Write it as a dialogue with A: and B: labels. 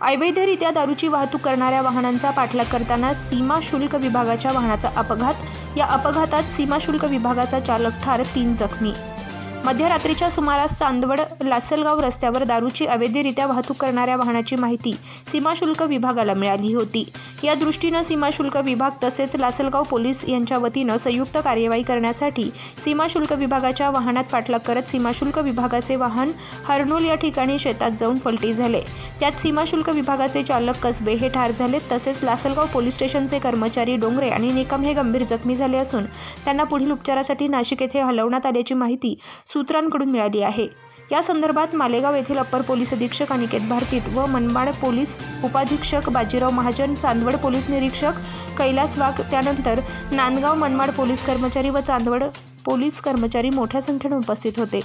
A: अवैधरित्या दारूची वाहतूक करणाऱ्या वाहनांचा पाठलाग करताना सीमा शुल्क विभागाच्या वाहनाचा अपघात. या अपघातात सीमा शुल्क विभागाचा चालक ठार तीन जखमी. मध्यरात्रीच्या सुमारास चांदवड लासलगाव रस्त्यावर दारूची अवैधरित्या वाहतूक करणाऱ्या वाहनाची माहिती सीमा शुल्क विभागाला मिळाली होती. या दृष्टीनं सीमा शुल्क विभाग तसेच लासलगाव पोलीस यांच्या वतीनं संयुक्त कार्यवाही करण्यासाठी सीमा शुल्क विभागाच्या वाहनात पाठलाग करत सीमा शुल्क विभागाचे वाहन हर्नोल या ठिकाणी शेतात जाऊन पलटी झाले. त्यात सीमाशुल्क विभागाचे चालक कसबे हे ठार झाले तसेच लासलगाव पोलीस स्टेशनचे कर्मचारी डोंगरे आणि निकम हे गंभीर जखमी झाले असून त्यांना पुढील उपचारासाठी नाशिक येथे हलवण्यात आल्याची माहिती सूत्रांकडून मिळाली आहे. या संदर्भात मालेगाव येथील अप्पर पोलीस अधीक्षक अनिकेत भारतीत व मनमाड पोलीस उपाधीक्षक बाजीराव महाजन चांदवड पोलीस निरीक्षक कैलास वाघ त्यानंतर नांदगाव मनमाड पोलीस कर्मचारी व चांदवड पोलीस कर्मचारी मोठ्या संख्येने उपस्थित होते.